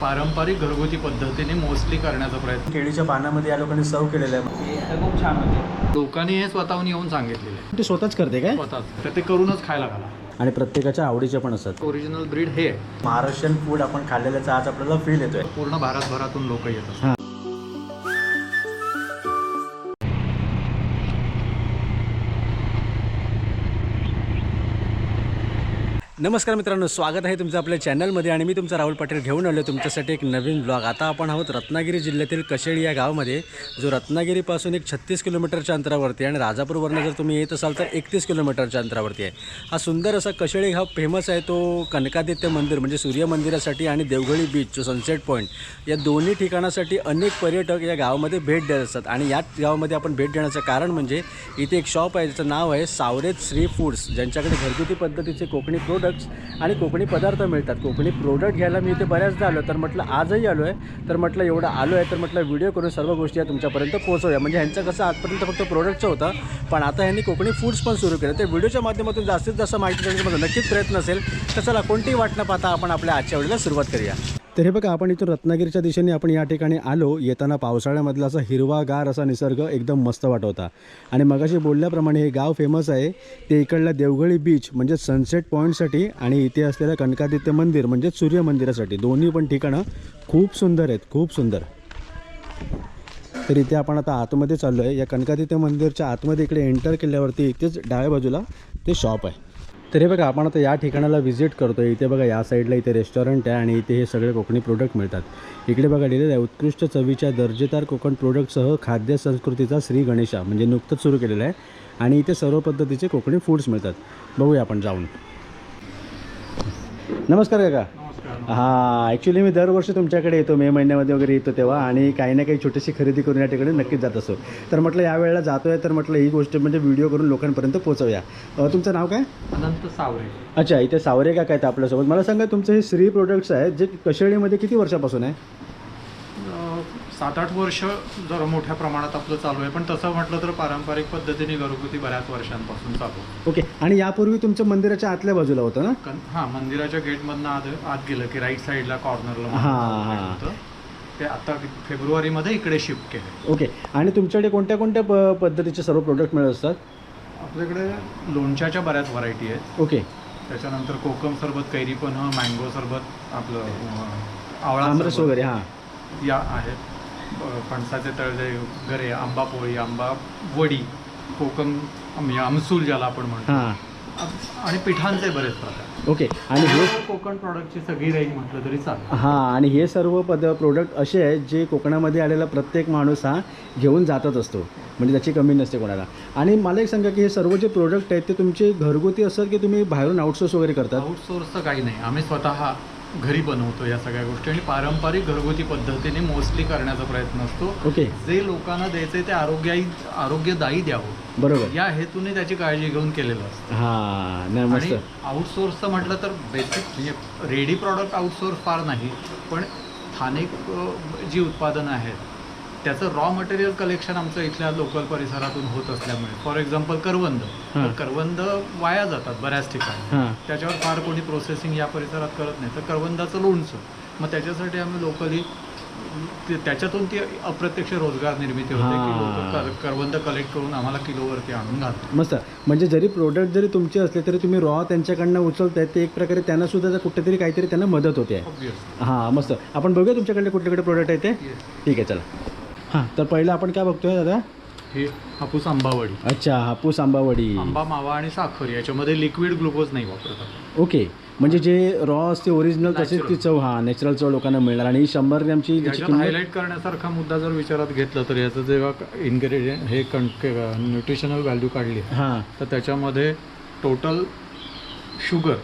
पारंपरिक घरगुती पद्धतीने मोस्टली करण्याचा प्रयत्न. केळीच्या पानामध्ये या लोकांनी सर्व केलेलं आहे. हे खूप छान होते. लोकांनी हे स्वतःहून येऊन सांगितलेले आहे. ते स्वतःच करते काय? स्वतःच. तर ते करूनच खायला घाला. आणि प्रत्येकाच्या आवडीचे पण असतात. ओरिजिनल ब्रीड हे आहे. महाराष्ट्रीयन फूड आपण खाल्लेल्याचा आज आपल्याला फील येतोय. पूर्ण भारतभरातून लोक येतात नमस्कार मित्रांनो स्वागत आहे तुमचं आपल्या चॅनलमध्ये आणि मी तुमचा राहुल पाटील घेऊन आलो तुमच्यासाठी एक नवीन ब्लॉग आता आपण आहोत रत्नागिरी जिल्ह्यातील कशेळी या गावामध्ये जो रत्नागिरीपासून एक छत्तीस किलोमीटरच्या अंतरावरती आणि राजापूरवरनं जर तुम्ही येत असाल तर एकतीस किलोमीटरच्या अंतरावरती आहे. हा सुंदर असा कशेळी गाव फेमस आहे तो कनकादित्य मंदिर म्हणजे सूर्य मंदिरासाठी आणि देवगळी बीच जो सनसेट पॉईंट या दोन्ही ठिकाणासाठी अनेक पर्यटक या गावामध्ये भेट देत असतात. आणि याच गावामध्ये आपण भेट देण्याचं कारण म्हणजे इथे एक शॉप आहे ज्याचं नाव आहे सावरेत श्री फूड्स ज्यांच्याकडे घरगुती पद्धतीचे कोकणी प्रोडक्ट्स आणि कोकणी पदार्थ मिळतात. कोकणी प्रोडक्ट घ्यायला मी इथे बऱ्याचदा आलो तर म्हटलं आजही आलो आहे तर म्हटलं एवढं आलो आहे तर म्हटलं व्हिडिओ करून सर्व गोष्टी या तुमच्यापर्यंत पोहोचवूया. म्हणजे ह्यांचं कसं आजपर्यंत फक्त प्रोडक्टचं होतं. पण आता ह्यांनी कोकणी फूड्स पण सुरू केलं. ते व्हिडिओच्या माध्यमातून जास्तीत जास्त माहिती देण्याचा माझा नक्कीच प्रयत्न असेल. तर चला कोणतीही वाट न पाहता आपण आपल्या आजच्या वेळेला सुरुवात करूया. तर हे बघा आपण इथून रत्नागिरीच्या दिशेने आपण या ठिकाणी आलो. येताना पावसाळ्यामधला असा हिरवागार असा निसर्ग एकदम मस्त वाटवता. आणि मगाशी बोलल्याप्रमाणे हे गाव फेमस आहे. ते इकडला देवगळी बीच म्हणजे सनसेट पॉईंटसाठी आणि इथे असलेलं कनकादित्य मंदिर म्हणजे सूर्य मंदिरासाठी. दोन्ही पण ठिकाणं खूप सुंदर आहेत खूप सुंदर. तर इथे आपण आता आतमध्ये चाललो आहे या कनकादित्य मंदिरच्या आतमध्ये इकडे एंटर केल्यावरती इथेच डाव्या बाजूला ते शॉप आहे. तर हे बघा आपण आता या ठिकाणाला व्हिजिट करतो आहे इथे बघा या साईडला इथे रेस्टॉरंट आहे आणि इथे हे सगळे कोकणी प्रोडक्ट मिळतात. इकडे बघा लिहिलेलं आहे उत्कृष्ट चवीच्या दर्जेदार कोकण प्रोडक्टसह खाद्य संस्कृतीचा श्री गणेशा म्हणजे नुकतंच सुरू केलेलं आहे. आणि इथे सर्व पद्धतीचे कोकणी फूड्स मिळतात. बघूया आपण जाऊन. नमस्कार काका. हां ॲक्च्युली मी दरवर्षी तुमच्याकडे येतो मे महिन्यामध्ये वगैरे येतो तेव्हा आणि काही ना काही छोटीशी खरेदी करून या ठिकाणी नक्कीच जात असतो. तर म्हटलं या वेळेला जातो आहे तर म्हटलं ही गोष्ट म्हणजे व्हिडिओ करून लोकांपर्यंत पोहोचवूया. तुमचं नाव काय? अनंत सावरे. अच्छा इथे सावरे काय ते आपल्यासोबत. मला सांगा तुमचं हे श्री प्रोडक्ट्स आहेत जे कशेळीमध्ये किती वर्षापासून आहे? सात आठ वर्ष जरा मोठ्या प्रमाणात आपलं चालू आहे. पण तसं म्हटलं तर पारंपरिक पद्धतीने घरगुती बऱ्याच वर्षांपासून चालू आहे. ओके. आणि यापूर्वी तुमचं मंदिराच्या आतल्या बाजूला होतं ना? कन- हा मंदिराच्या गेटमधनं आत आत गेलं की राईट साईडला कॉर्नरला हा, हा. होतं. ते आता फेब्रुवारीमध्ये इकडे शिफ्ट केले ओके. आणि तुमच्याकडे कोणत्या कोणत्या प पद्धतीचे सर्व प्रोडक्ट मिळत असतात? आपल्याकडे लोणच्याच्या बऱ्याच व्हरायटी आहेत. ओके. त्याच्यानंतर कोकम सरबत कैरी पण मँगो सरबत आपलं अं, आवळा आमरस सरबत वगैरे हां. या आहेत. फणसाचे तळजे गरे आंबा पोळी आंबा वडी कोकम म्हणजे आमसूल ज्याला आपण म्हणतो. हां. आणि पिठांचे बरेच प्रकार. ओके. आणि हे कोकण प्रॉडक्टची सगळी रेंज म्हटलं तरी चालेल. हां आणि हे सर्व पद प्रोडक्ट असे आहेत जे कोकणामध्ये आलेला प्रत्येक माणूस हा घेऊन जातच असतो. म्हणजे त्याची कमी नसते कोणाला. आणि मला एक सांगा की हे सर्व जे प्रोडक्ट आहेत ते तुमचे घरगुती असतात की तुम्ही बाहेरून आउटसोर्स वगैरे करतात? आउटसोर्सचं काही नाही. आम्ही स्वतः घरी बनवतो या सगळ्या गोष्टी. आणि पारंपरिक घरगुती पद्धतीने मोस्टली करण्याचा प्रयत्न असतो. ओके. जे लोकांना द्यायचे ते आरोग्याही आरोग्यदायी द्यावं. बरोबर. या हेतूने त्याची काळजी घेऊन केलेलं असतं. हां नाही आणि मस्त. आउटसोर्सचं म्हटलं तर बेसिक म्हणजे रेडी प्रॉडक्ट आउटसोर्स फार नाही पण स्थानिक अ, जी उत्पादनं आहेत त्याचं रॉ मटेरियल कलेक्शन आमचं इथल्या लोकल परिसरातून होत असल्यामुळे. फॉर एक्झाम्पल करवंद. तर करवंद वाया जातात बऱ्याच ठिकाणी. त्याच्यावर फार कोणी प्रोसेसिंग या परिसरात करत नाही. तर करवंदाचं लोणचं. मग त्याच्यासाठी आम्ही लोकली त्याच्यातून ती अप्रत्यक्ष रोजगार निर्मिती होते की. लोक कर करवंद कलेक्ट करून आम्हाला किलोवरती आणून घालतात. मस्त. म्हणजे जरी प्रोडक्ट जरी तुमचे असले तरी तुम्ही रॉ त्यांच्याकडनं उचलताय ते एक प्रकारे त्यांना सुद्धा कुठेतरी काहीतरी त्यांना मदत होते. आहे हां मस्त. आपण बघूया तुमच्याकडे कुठले कुठले प्रोडक्ट आहेत ते. ठीक आहे चला. हां. तर पहिलं आपण काय बघतोय दादा? हे हापूस आंबावडी. अच्छा हापूस आंबावडी. आंबा मावा आणि साखर याच्यामध्ये लिक्विड ग्लुकोज नाही वापरतात ओके. म्हणजे जे रॉ असते ओरिजिनल तशीच ती चव हां नॅचरल चव लोकांना मिळणार. आणि शंभर ग्रॅमची त्याची याच्यात किंमत हायलाईट करण्यासारखा मुद्दा जर विचारात घेतला तर याचं जेव्हा इन्ग्रेडियंट हे कण न्यूट्रिशनल व्हॅल्यू काढली हां. तर त्याच्यामध्ये टोटल शुगर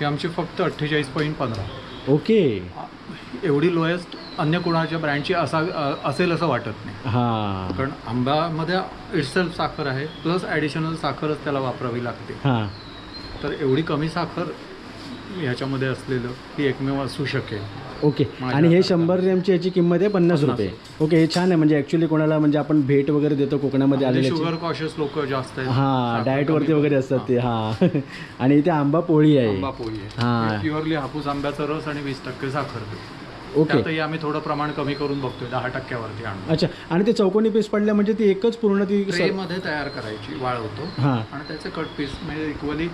ही आमची फक्त अठ्ठेचाळीस पॉईंट पंधरा. ओके. एवढी लोएस्ट अन्य कोणाच्या ब्रँडची असा असेल असं वाटत नाही. हां. कारण आंब्यामध्ये इटसेल्फ साखर आहे प्लस ॲडिशनल साखरच त्याला वापरावी लागते. हां. तर एवढी कमी साखर ह्याच्यामध्ये असलेलं ही एकमेव असू शकेल. ओके. आणि हे. शंभर ग्रॅमची याची किंमत आहे पन्नास रुपये. ओके हे छान आहे. म्हणजे ॲक्च्युली कोणाला म्हणजे आपण भेट वगैरे देतो कोकणामध्ये आलेले शुगर कॉशियस लोक जास्त हां डाएटवरती कमी वगैरे असतात ते. हां. आणि इथे आंबा पोळी आहे. आंबा पोळी हां. आहे प्युअरली हापूस आंब्याचा रस आणि वीस टक्के साखर. ओके. त्यातही आम्ही थोडं प्रमाण कमी करून बघतोय दहा टक्क्यावरती आणून. अच्छा आणि ते चौकोनी पीस पडल्या म्हणजे ती एकच पूर्ण ती स- ट्रेमध्ये तयार करायची वाळवतो हां. आणि त्याचे कट पीस म्हणजे इक्वली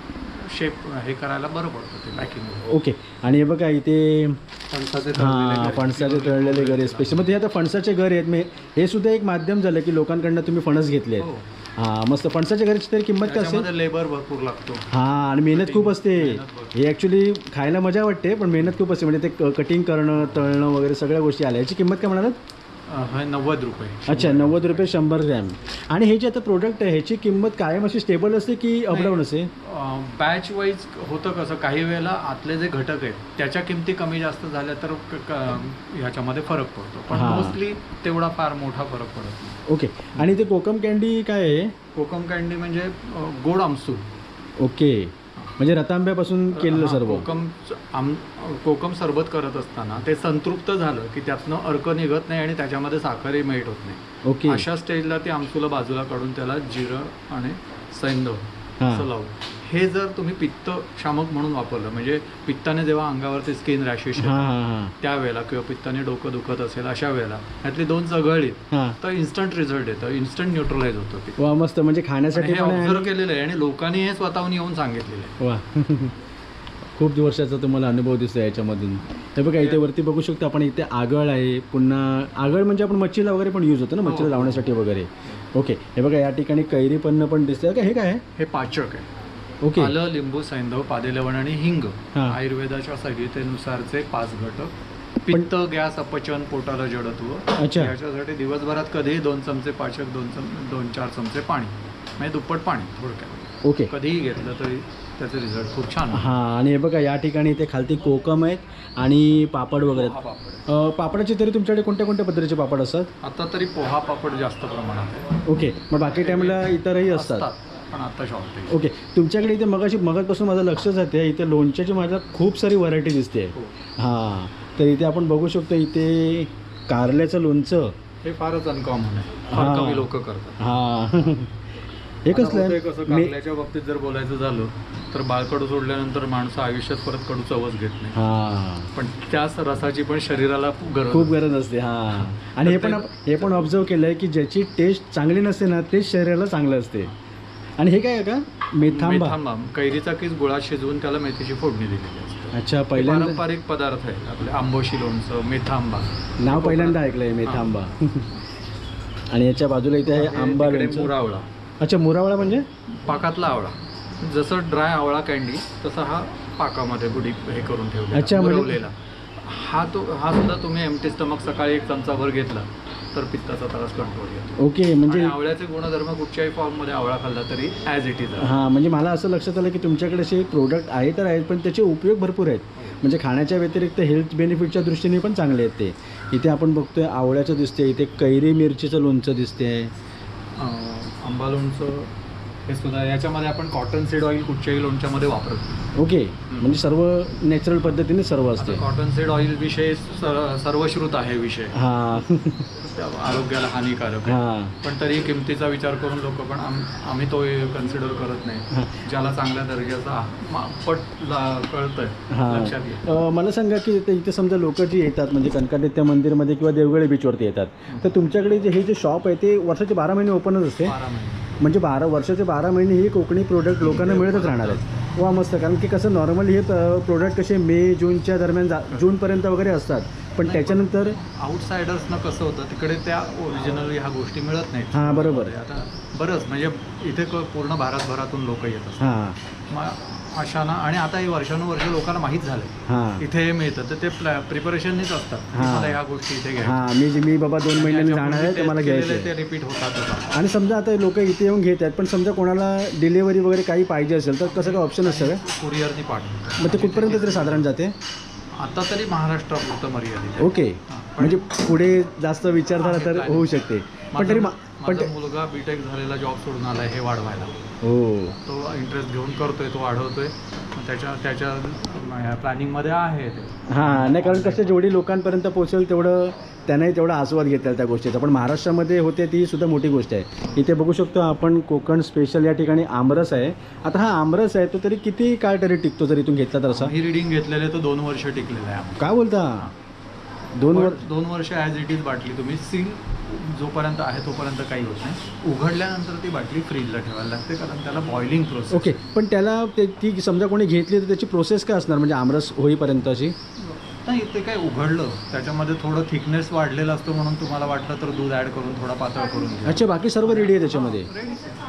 शेप हे करायला बरं पडतं ते पॅकिंग ओके. आणि हे बघा इथे फणसाचे हां फणसाचे तळलेले गरे स्पेशल मग ते आता फणसाचे घर आहेत. मी हे सुद्धा एक माध्यम झालं की लोकांकडनं तुम्ही फणस घेतले आहेत हो. हां मस्त. फणसाच्या घराची तरी किंमत काय असेल? त्याच्यामध्ये लेबर भरपूर लागतो. हां आणि मेहनत खूप असते. हे ॲक्च्युली खायला मजा वाटते पण मेहनत खूप असते. म्हणजे ते कटिंग करणं तळणं वगैरे सगळ्या गोष्टी आल्या. याची किंमत काय म्हणालात? अं, हे नव्वद रुपये अच्छा नव्वद रुपये शंभर ग्रॅम. आणि हे जे आता प्रोडक्ट आहे ह्याची किंमत कायम अशी स्टेबल असते की अपडाऊन असते? बॅच वाईज होतं कसं काही वेळेला आतले जे घटक आहेत त्याच्या किमती कमी जास्त झाल्या तर क- क- ह्याच्यामध्ये फरक पडतो. पण हां. मोस्टली तेवढा फार मोठा फरक पडत नाही. ओके आणि ते कोकम कॅन्डी काय आहे? कोकम कॅन्डी म्हणजे अं, गोड आमसूल. ओके म्हणजे रतांब्यापासून केलेलं हा, सर्व. कोकम आम कोकम सरबत करत असताना ते संतृप्त झालं की त्यातनं अर्क निघत नाही आणि त्याच्यामध्ये साखरही मेट होत नाही. ओके. अशा स्टेजला ते आमसूला बाजूला काढून त्याला जिरं आणि सैंदव हां. असं लावून हे जर तुम्ही पित्त शामक म्हणून वापरलं म्हणजे पित्ताने जेव्हा अंगावरती स्किन रॅशेस त्यावेळेला किंवा पित्ताने डोकं दुखत असेल अशा वेळेला ह्यातली दोन चघळलीत हां. तर इन्स्टंट रिझल्ट येतं इन्स्टंट न्यूट्रलाइज होतं मस्त. म्हणजे खाण्यासाठी हे ऑब्झर्व केलेलं आहे आणि लोकांनी हे स्वतःहून येऊन सांगितलेलं आहे. वा. खूप वर्षाचा तुम्हाला अनुभव दिसतो याच्यामधून. हे बघा इथे वरती बघू शकतो आपण इथे आगळ आहे पुन्हा आगळ म्हणजे आपण मच्छीला वगैरे पण यूज होतं ना मच्छीला हो. लावण्यासाठी वगैरे. ओके हे बघा या ठिकाणी कैरी पण पण दिसतंय. का हे काय हे पाचक आहे. ओके. आलं लिंबू सैंधव पादेलवण आणि हिंग. हां. आयुर्वेदाच्या संहितेनुसारचे पाच घटक. पित्त गॅस अपचन पोटाला जडत्व. अच्छा. याच्यासाठी दिवसभरात कधीही दोन चमचे पाचक दोन चम दोन चार चमचे पाणी. म्हणजे दुप्पट पाणी थोडक्यात. ओके. कधीही घेतलं तरी त्याचे रिझल्ट खूप छान होतात. हां आणि हे बघा या ठिकाणी इथे खालती कोकम आहेत आणि पापड वगैरे पोहा आहेत. पापड. अ, पापडाचे तरी तुमच्याकडे कोणत्या कोणत्या पद्धतीचे पापड असतात? आता तरी पोहा पापड जास्त प्रमाणात आहे. ओके. मग बाकी टाईमला इतरही असतात. पण आता शॉर्टेज ओके तुमच्याकडे इथे मगाशी मगातपासून माझं लक्ष जाते इथे लोणच्याची माझ्या खूप सारी व्हरायटी दिसते. हो. हां तर इथे आपण बघू शकतो इथे कारल्याचं लोणचं. हे फारच अनकॉमन आहे. फार कमी लोक करतात. हां. हे कसलं मे- कारल्याच्या बाबतीत जर बोलायचं झालं तर बाळकडू सोडल्यानंतर माणसं आयुष्यात परत कडू चवच घेत नाही. हां. पण त्याच रसाची पण शरीराला गरज खूप गरज असते हां. आणि हे पण हे पण ऑब्झर्व केलं आहे की ज्याची टेस्ट चांगली नसते ना तेच शरीराला चांगलं असते. आणि हे काय आहे का? मेथांबा. मेथांबा. कैरीचा कीस गुळात शिजवून त्याला मेथीची फोडणी दिलेली असते. अच्छा पहिल्यांदा पारंपरिक पदार्थ आहे. आपले आंबोशी लोणचं मेथांबा. नाव पहिल्यांदा ऐकलंय मेथांबा. आणि याच्या बाजूला इथे आहे आंबा लोणचं. मुरावळा. अच्छा मुरावळा म्हणजे? पाकातला आवळा. जसं ड्राय आवळा कॅन्डी तसा हा पाकामध्ये गुढी हे करून ठेवलेला अच्छा, म्हणजे- मुरवलेला. हा तो हा सुद्धा तुम्ही एमटी स्टमक सकाळी एक चमचाभर घेतला. तर पित्ताचा त्रास कंट्रोल येतो ओके म्हणजे आवळ्याचे गुणधर्म कुठच्याही फॉर्ममध्ये आवळा खाल्ला तरी ॲज इट इज हां म्हणजे मला असं लक्षात आलं की तुमच्याकडे असे प्रोडक्ट आहे तर आहेत पण त्याचे उपयोग भरपूर आहेत. म्हणजे खाण्याच्या व्यतिरिक्त हेल्थ बेनिफिटच्या दृष्टीने पण चांगले आहेत ते. इथे आपण बघतोय आवळ्याचं दिसते इथे कैरी मिरचीचं लोणचं दिसते आंबा लोणचं हे सुद्धा. याच्यामध्ये आपण कॉटन सीड ऑइल कुठच्याही लोणच्यामध्ये वापरतो ओके म्हणजे सर्व नॅचरल पद्धतीने सर्व असते. कॉटन सीड ऑइल विषय सर- सर्वश्रुत आहे विषय. हां. आरोग्याला हानिकारक आहे. पण तरी किमतीचा विचार करून लोक पण आम आम्ही तो कन्सिडर करत नाही. ज्याला चांगल्या दर्जाचा पट कळतंय. लक्षात मला सांगा की इथे समजा लोक जी येतात म्हणजे कनकादित्य मंदिरमध्ये किंवा देवगळे बीचवरती येतात तर तुमच्याकडे जे हे जे शॉप आहे ते वर्षाचे बारा महिने ओपनच असते? म्हणजे बारा वर्षाचे बारा महिने ही कोकणी प्रोडक्ट लोकांना मिळतच राहणार आहेत. वा मस्त. कारण की कसं नॉर्मली हे प्रोडक्ट कसे मे जूनच्या दरम्यान जा जूनपर्यंत वगैरे असतात. पण त्याच्यानंतर आउटसायडर्सनं कसं होतं तिकडे त्या ओरिजिनल ह्या गोष्टी मिळत नाहीत. हां बरोबर. आता बरंच म्हणजे इथे क- पूर्ण भारतभरातून लोक येत असतात. हां. मग अशाना आणि आता हे वर्षानुवर्ष लोकांना माहीत झालं हां. इथे हे मिळतं तर ते प्रिपरेशननीच असतात. की हां. मला ह्या गोष्टी इथे घ्या. हां मी जी- मी बाबा दोन महिन्यांनी जाणार आहे तर मला घ्यायचं. आहे. ते रिपीट होतात आणि समजा आता लोक इथे येऊन घेत आहेत पण समजा कोणाला डिलेवरी वगैरे काही पाहिजे असेल तर कसं काय ऑप्शन असतं का? कुरिअरनी पाठवतात. मग ते कुठपर्यंत तरी साधारण जाते? आता तरी महाराष्ट्रापुरतं मर्यादित आहे. ओके हां, पण म्हणजे पुढे जास्त विचार झाला तर. होऊ शकते पण तरी माझा पण ते- मुलगा बीटेक झालेला जॉब सोडून आलाय हे वाढवायला हो. तो इंटरेस्ट घेऊन करतोय तो वाढवतोय. त्याच्या त्याच्या प्लॅनिंगमध्ये आहे हां नाही कारण कसं जेवढी लोकांपर्यंत पोहोचेल तेवढं त्यांनाही तेवढा आस्वाद घेता येईल त्या गोष्टीचा. पण महाराष्ट्रामध्ये होते ती सुद्धा मोठी गोष्ट आहे. इथे बघू शकतो आपण कोकण स्पेशल या ठिकाणी आमरस आहे. आता हा आमरस आहे तो तरी किती काळ तरी टिकतो जर इथून घेतला तर असा? ही रिडिंग घेतलेले तो दोन वर्ष टिकलेला आहे. काय बोलता? दोन पण वर दोन वर्ष ॲज इट इज बाटली तुम्ही. सील जोपर्यंत आहे तोपर्यंत काही होत नाही. उघडल्यानंतर ती बाटली फ्रीजला ठेवायला लागते कारण त्याला बॉइलिंग प्रोसेस ओके पण त्याला ते ती समजा कोणी घेतली तर त्याची प्रोसेस काय असणार? म्हणजे आमरस होईपर्यंत अशी नाही ते काय उघडलं त्याच्यामध्ये थोडं थिकनेस वाढलेला असतो म्हणून तुम्हाला वाटलं तर दूध ॲड करून थोडा पातळ करून घ्या. अच्छा बाकी सर्व रेडी आहे त्याच्यामध्ये?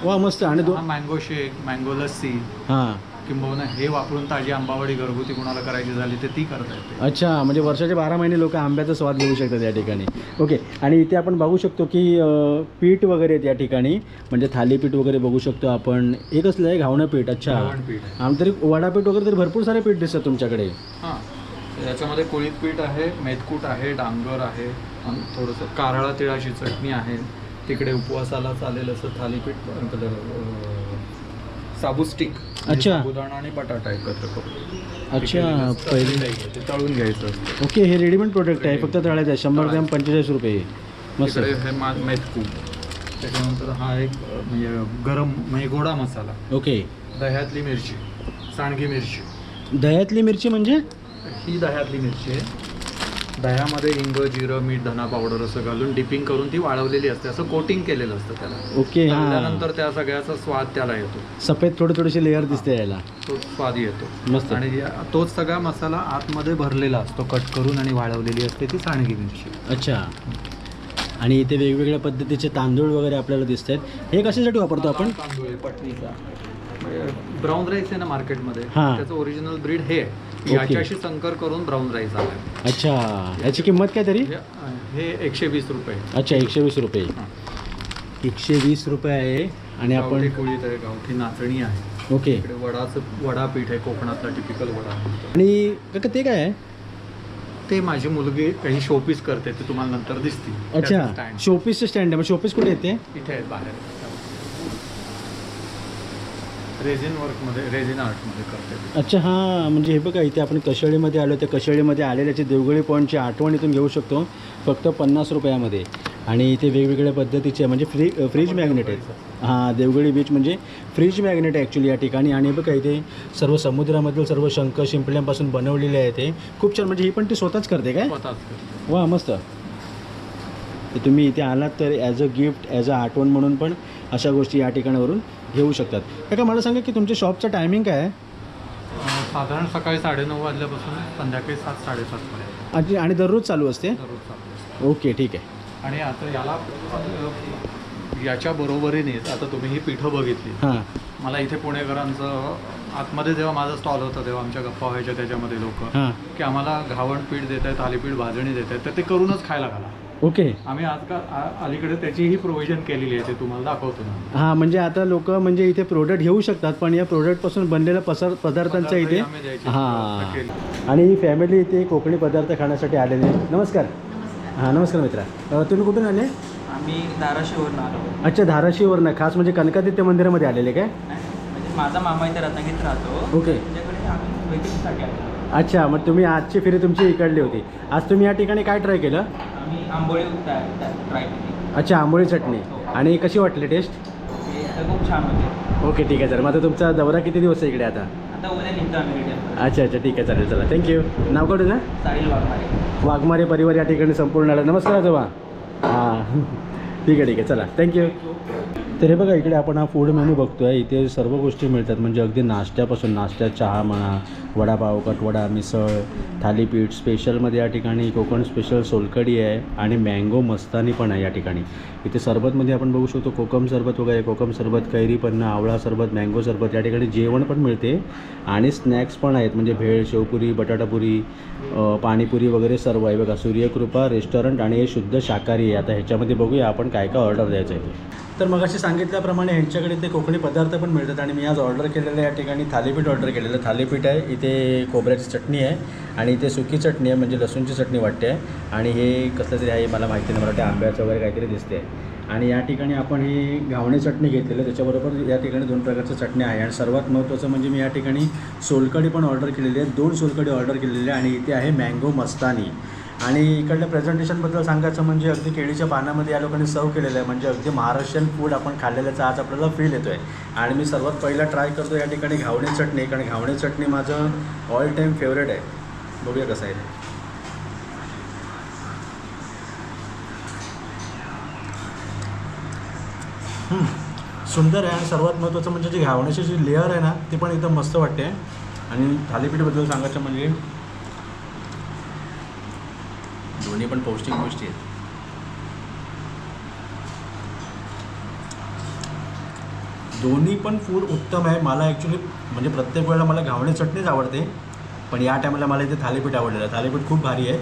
वा मस्त. आणि दो मँगो शेक मँगो लस्सी. हां. किंबहुना हे वापरून ताजी आंबावडी घरगुती कोणाला करायची झाली तर ती करता येते. अच्छा म्हणजे वर्षाचे बारा महिने लोक आंब्याचा स्वाद घेऊ शकतात या ठिकाणी. ओके आणि इथे आपण बघू शकतो की अं, पीठ वगैरे आहेत या ठिकाणी. म्हणजे थालीपीठ वगैरे बघू शकतो आपण. हे कसलं आहे घावणं पीठ अच्छा. घावण पीठ. आहे आम तरी वडापीठ वगैरे तरी भरपूर सारे पीठ दिसतात तुमच्याकडे. हां. याच्यामध्ये कुळीत पीठ आहे मेथकूट आहे डांगर आहे आणि थोडंसं कारळा तिळाची चटणी आहे. तिकडे उपवासाला चालेल असं थालीपीठ अं, साबू स्टिक अच्छा. साबुदाणा आणि बटाटा एकत्र करून. अच्छा पहिले ते तळून घ्यायचं असतं. ओके हे रेडीमेड प्रोडक्ट आहे फक्त तळायचं आहे. शंभर ग्रॅम पंचेचाळीस रुपये मस्त. तिकडे हे मा मेथकूट त्याच्यानंतर हा एक म्हणजे गरम म्हणजे गोडा मसाला. ओके. दह्यातली मिरची सांडगी मिरची. दह्यातली मिरची म्हणजे? ही दह्यातली मिरची आहे. दह्यामध्ये हिंग जिरं मीठ धना पावडर असं घालून डिपिंग करून ती वाळवलेली असते. असं कोटिंग केलेलं असतं त्याला. ओके हां. तळल्यानंतर त्या सगळ्याचा स्वाद त्याला येतो. सफेद थोडी थोडीशी लेअर दिसते याला. तो स्वाद येतो. मस्त. आणि या- तोच सगळा मसाला आतमध्ये भरलेला असतो. कट करून आणि वाळवलेली असते ती सांडगी मिरची अच्छा. आणि इथे वेगवेगळ्या पद्धतीचे तांदूळ वगैरे आपल्याला दिसत आहेत हे कशासाठी वापरतो आपण? तांदूळ आहे, पटणीचा ब्राऊन राईस आहे ना मार्केटमध्ये. हां. त्याचं ओरिजिनल ब्रीड हे आहे. याच्याशी संकर करून ब्राऊन राईस आलाय अच्छा. याची किंमत काय तरी? हे एकशे वीस रुपये. अच्छा एकशे वीस रुपये. एकशे वीस रुपये आहे आणि आपण गावठी कुळीत आहे गावठी नाचणी आहे. ओके. इकडे वडाचं वडा पीठ आहे कोकणातला टिपिकल वडा. आणि काका ते काय आहे? ते माझी मुलगी काही शोपीस करते ते तुम्हाला नंतर दिसतील. अच्छा. त्याचं stand. शोपीसचं स्टँड आहे. मग शोपीस कुठे येते? इथे आहे बाहेर. रेझिन वर्कमध्ये रेझिन आर्टमध्ये करते. अच्छा हां म्हणजे हे बघा इथे आपण कशेळीमध्ये आलो त्या कशेळीमध्ये आलेल्याची देवगडी पॉईंटची आठवण इथून घेऊ शकतो. फक्त पन्नास रुपयामध्ये. आणि इथे वेगवेगळ्या पद्धतीचे म्हणजे फ्री फ्रीज मॅग्नेट आहेत. हां देवगडी बीच म्हणजे फ्रीज मॅग्नेट आहे ॲक्च्युली या ठिकाणी. आणि हे बघा इथे सर्व समुद्रामधील सर्व शंख शिंपल्यांपासून बनवलेले आहे ते खूप छान म्हणजे ही पण ती स्वतःच करते काय. वा मस्त. तुम्ही इथे आलात तर as a gift as a आठवण म्हणून पण अशा गोष्टी या ठिकाणावरून घेऊ शकतात. काका मला सांगा की तुमच्या शॉपचं टायमिंग काय आहे? साधारण सकाळी साडेनऊ वाजल्यापासून संध्याकाळी सात साडेसातपर्यंत आणि आणि दररोज चालू असते? दररोज चालू असतं. ओके ठीक आहे. आणि आता याला याच्या बरोबरीनेच आता तुम्ही ही पिठं बघितली. हां. मला इथे पुणेकरांचं आतमध्ये जेव्हा माझा स्टॉल होता तेव्हा आमच्या गप्पा व्हायच्या त्याच्यामध्ये लोक हां. की आम्हाला घावण पीठ देत आहेत थालीपीठ भाजणी देत आहेत तर ते करूनच खायला घाला. ओके. आम्ही आजकाल अलीकडे त्याचीही प्रोव्हिजन केलेली आहे ते तुम्हाला दाखवतो ना. हां म्हणजे आता लोक म्हणजे इथे प्रोडक्ट घेऊ शकतात पण या प्रोडक्टपासून बनलेल्या पसर पदार्थांचा इथे आम्ही द्यायची. हां. केली. आणि ही फॅमिली इथे कोकणी पदार्थ खाण्यासाठी आलेली आहे. नमस्कार. हां नमस्कार मित्रा. अ, तुम्ही कुठून आले? आम्ही धाराशिववरून आलो. अच्छा धाराशिववरनं खास म्हणजे कनकादित्य मंदिरामध्ये आलेले काय? म्हणजे माझा मामा इथे रत्नागिरीत राहतो. ओके. त्याच्याकडे आम्ही वेटिंगसाठी आलो. अच्छा मग तुम्ही आजची फेरी तुमची इकडली होती. आज तुम्ही या ठिकाणी काय ट्राय केलं? आम्ही आंबोळी ट्राय केली अच्छा आंबोळी चटणी. आणि कशी वाटली टेस्ट ते खूप छान होते. ओके ठीक आहे सर. मग आता तुमचा दौरा किती दिवस आहे इकडे आता? आता उद्या निघतो आम्ही रिटर्न अच्छा अच्छा ठीक आहे चालेल चला. थँक्यू नाव काढू ना? साहिल वाघमारे. वाघमारे परिवार या ठिकाणी संपूर्ण आला. नमस्कार आजोबा. हां. ठीक आहे ठीक आहे चला. थँक्यू तर हे बघा इकडे आपण हा फूड मेनू बघतो आहे इथे सर्व गोष्टी मिळतात. म्हणजे अगदी नाश्त्यापासून नाश्त्यात चहा म्हणा वडापाव कटवडा मिसळ थालीपीठ स्पेशलमध्ये या ठिकाणी कोकण स्पेशल सोलकडी आहे आणि मँगो मस्तानी पण आहे या ठिकाणी. इथे सरबतमध्ये आपण बघू शकतो कोकम सरबत वगैरे कोकम सरबत कैरी पन्ना आवळा सरबत मँगो सरबत या ठिकाणी जेवण पण मिळते. आणि स्नॅक्स पण आहेत म्हणजे भेळ शेवपुरी बटाटापुरी पाणीपुरी वगैरे सर्व आहे. बघा सूर्यकृपा रेस्टॉरंट आणि हे शुद्ध शाकाहारी आहे. आता ह्याच्यामध्ये बघूया आपण काय काय ऑर्डर द्यायचं आहे तर मग अशी सांगितल्याप्रमाणे ह्यांच्याकडे ते कोकणी पदार्थ पण मिळतात आणि मी आज ऑर्डर केलेलं या ठिकाणी थालीपीठ ऑर्डर केलेलं थालीपीठ आहे इथे खोबऱ्याची चटणी आहे. आणि इथे सुकी चटणी आहे म्हणजे लसूणची चटणी वाटते. आहे आणि हे कसलं तरी आहे मला माहिती नाही मला ते आंब्याचं वगैरे काहीतरी दिसते आणि या ठिकाणी आपण ही घावणी चटणी घेतलेलं आहे त्याच्याबरोबर या ठिकाणी दोन प्रकारच्या चटण्या आहे. आणि सर्वात महत्त्वाचं म्हणजे मी या ठिकाणी सोलकडी पण ऑर्डर केलेली आहे दोन सोलकडी ऑर्डर केलेली आहे. आणि इथे आहे मँगो मस्तानी. आणि इकडल्या प्रेझेंटेशनबद्दल सांगायचं म्हणजे अगदी केळीच्या पानामध्ये या लोकांनी सर्व केलेलं आहे. म्हणजे अगदी महाराष्ट्रीयन फूड आपण खाल्लेल्याचं आज आपल्याला फील येतो आहे आणि मी सर्वात पहिला ट्राय करतो या ठिकाणी घावणी चटणी कारण घावणी चटणी माझं ऑल टाईम फेवरेट आहे. बघूया कसं आहे. सुंदर आहे आणि सर्वात महत्त्वाचं म्हणजे जी घावण्याची जी लेअर आहे ना ती पण एकदम मस्त वाटते. आणि थालीपीठबद्दल सांगायचं म्हणजे दोन्ही पण पौष्टिक गोष्टी आहेत. दोन्ही पण फूड उत्तम आहे. मला ॲक्च्युली म्हणजे प्रत्येक वेळेला मला घावणे चटणीच आवडते. पण या टायमाला मला इथे थालीपीठ आवडलेलं. थालीपीठ खूप भारी आहे.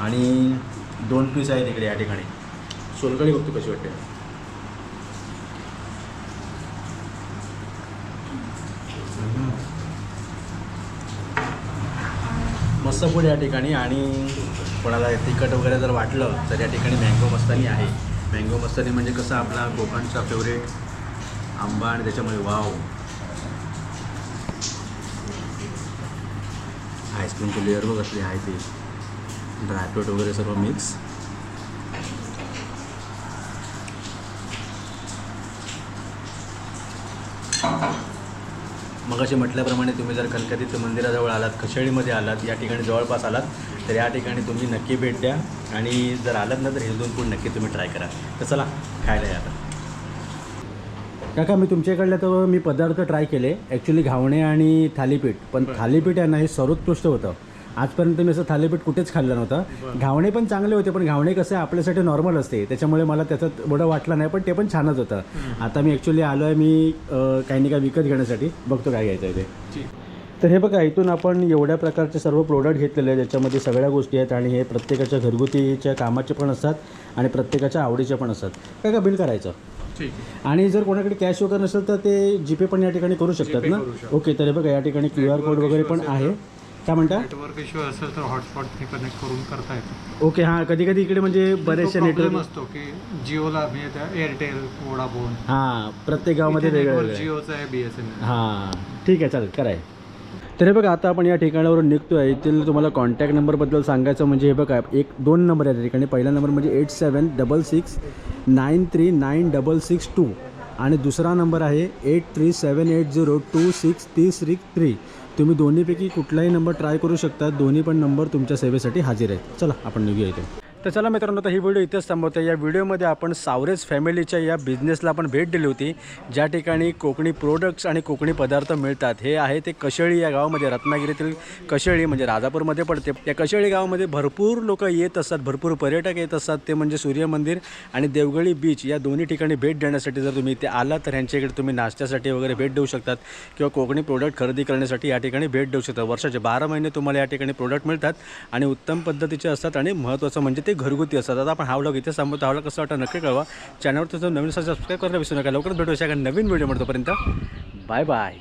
आणि दोन पीस आहेत इकडे या ठिकाणी. सोलकडी बघतो कशी वाटते. मस्त फूड या ठिकाणी आणि कोणाला तिखट वगैरे जर वाटलं तर या ठिकाणी मँगो मस्तानी आहे. मँगो मस्तानी म्हणजे कसं आपला कोकणचा फेवरेट आंबा आणि त्याच्यामुळे वाव आईस्क्रीमचे लेअर बघ असली आहे ती. ड्रायफ्रूट वगैरे सर्व मिक्स मग असे म्हटल्याप्रमाणे तुम्ही जर कणकतीचं मंदिराजवळ आलात कशेळीमध्ये आलात या ठिकाणी जवळपास आलात तर या ठिकाणी तुम्ही नक्की भेट द्या. आणि जर आलात ना तर हे दोन फूड नक्की तुम्ही ट्राय करा. तर चला खायला या काका मी तुमच्याकडल्या तर मी पदार्थ ट्राय केले. ॲक्च्युली घावणे आणि थालीपीठ. पण थालीपीठ आहे ना हे सर्वोत्कृष्ट होतं. आजपर्यंत मी असं थालीपीठ कुठेच खाल्लं नव्हतं. घावणे पण चांगले होते पण घावणे कसं आहे आपल्यासाठी नॉर्मल असते. त्याच्यामुळे मला त्याच्यात एवढं वाटलं नाही पण ते पण छानच होतं. आता मी ॲक्च्युली आलो आहे मी काही नाही काही विकत घेण्यासाठी. बघतो काय घ्यायचं आहे ते. तर हे बघा इथून आपण एवढ्या प्रकारचे सर्व प्रोडक्ट घेतलेले आहेत. ज्याच्यामध्ये सगळ्या गोष्टी आहेत आणि हे प्रत्येकाच्या घरगुतीच्या कामाचे पण असतात आणि प्रत्येकाच्या आवडीचे पण असतात. काय का बिल करायचं. आणि जर कोणाकडे कॅश वगैरे नसेल तर ते जीपे पण या ठिकाणी करू शकतात ना. ओके तर बघा या ठिकाणी क्यू आर कोड वगैरे पण आहे. काय म्हणता? नेटवर्क इश्यू असेल तर हॉटस्पॉट कनेक्ट करून करता येतो. ओके हां कधी कधी इकडे म्हणजे बरेचसे नेटवर्क असतो की जिओला म्हणजे एअरटेल वोडाफोन हां प्रत्येक गावामध्ये वेगळं. जिओचं आहे बी एस एन एल हां ठीक आहे चालेल कराय. तर हे बघा आता आपण या ठिकाणावरून निघतो आहे येथील तुम्हाला कॉन्टॅक्ट नंबरबद्दल सांगायचं म्हणजे हे बघा एक दोन नंबर आहे त्या ठिकाणी. पहिला नंबर म्हणजे eight seven double six nine three nine double six two आणि दुसरा नंबर आहे eight three seven eight zero two six three six three तुम्ही दोन्हीपैकी कुठलाही नंबर ट्राय करू शकता. दोन्ही पण नंबर तुमच्या सेवेसाठी हजर आहेत. चला आपण निघूया इथे. तर चला मित्रांनो तर ही व्हिडिओ इथेच थांबवतो या व्हिडिओमध्ये आपण सावरेज फॅमिलीच्या या बिझनेसला आपण भेट दिली होती ज्या ठिकाणी कोकणी प्रोडक्ट्स आणि कोकणी पदार्थ मिळतात. हे आहे ते कशेळी या गावामध्ये रत्नागिरीतील कशेळी म्हणजे राजापूरमध्ये पडते. या कशेळी गावामध्ये भरपूर लोक येत असतात भरपूर पर्यटक येत असतात. ते म्हणजे सूर्य मंदिर आणि देवगळी बीच या दोन्ही ठिकाणी भेट देण्यासाठी जर तुम्ही इथे आलात तर ह्यांच्या इकडे तुम्ही नाश्त्यासाठी वगैरे भेट देऊ शकतात किंवा कोकणी प्रोडक्ट खरेदी करण्यासाठी या ठिकाणी भेट देऊ शकता वर्षाचे बारा महिने तुम्हाला या ठिकाणी प्रोडक्ट मिळतात आणि उत्तम पद्धतीचे असतात आणि महत्त्वाचं म्हणजे ते घरगुती असतात. आता आपण हा व्लॉग इथे सांगतो हा व्लॉग कसं वाटतं नक्की कळवा. चॅनलवर तुझं नवीन सबस्क्राईब करायला विसरू नका. लवकरच भेटू अशा नवीन व्हिडिओ म्हणतोपर्यंत बाय बाय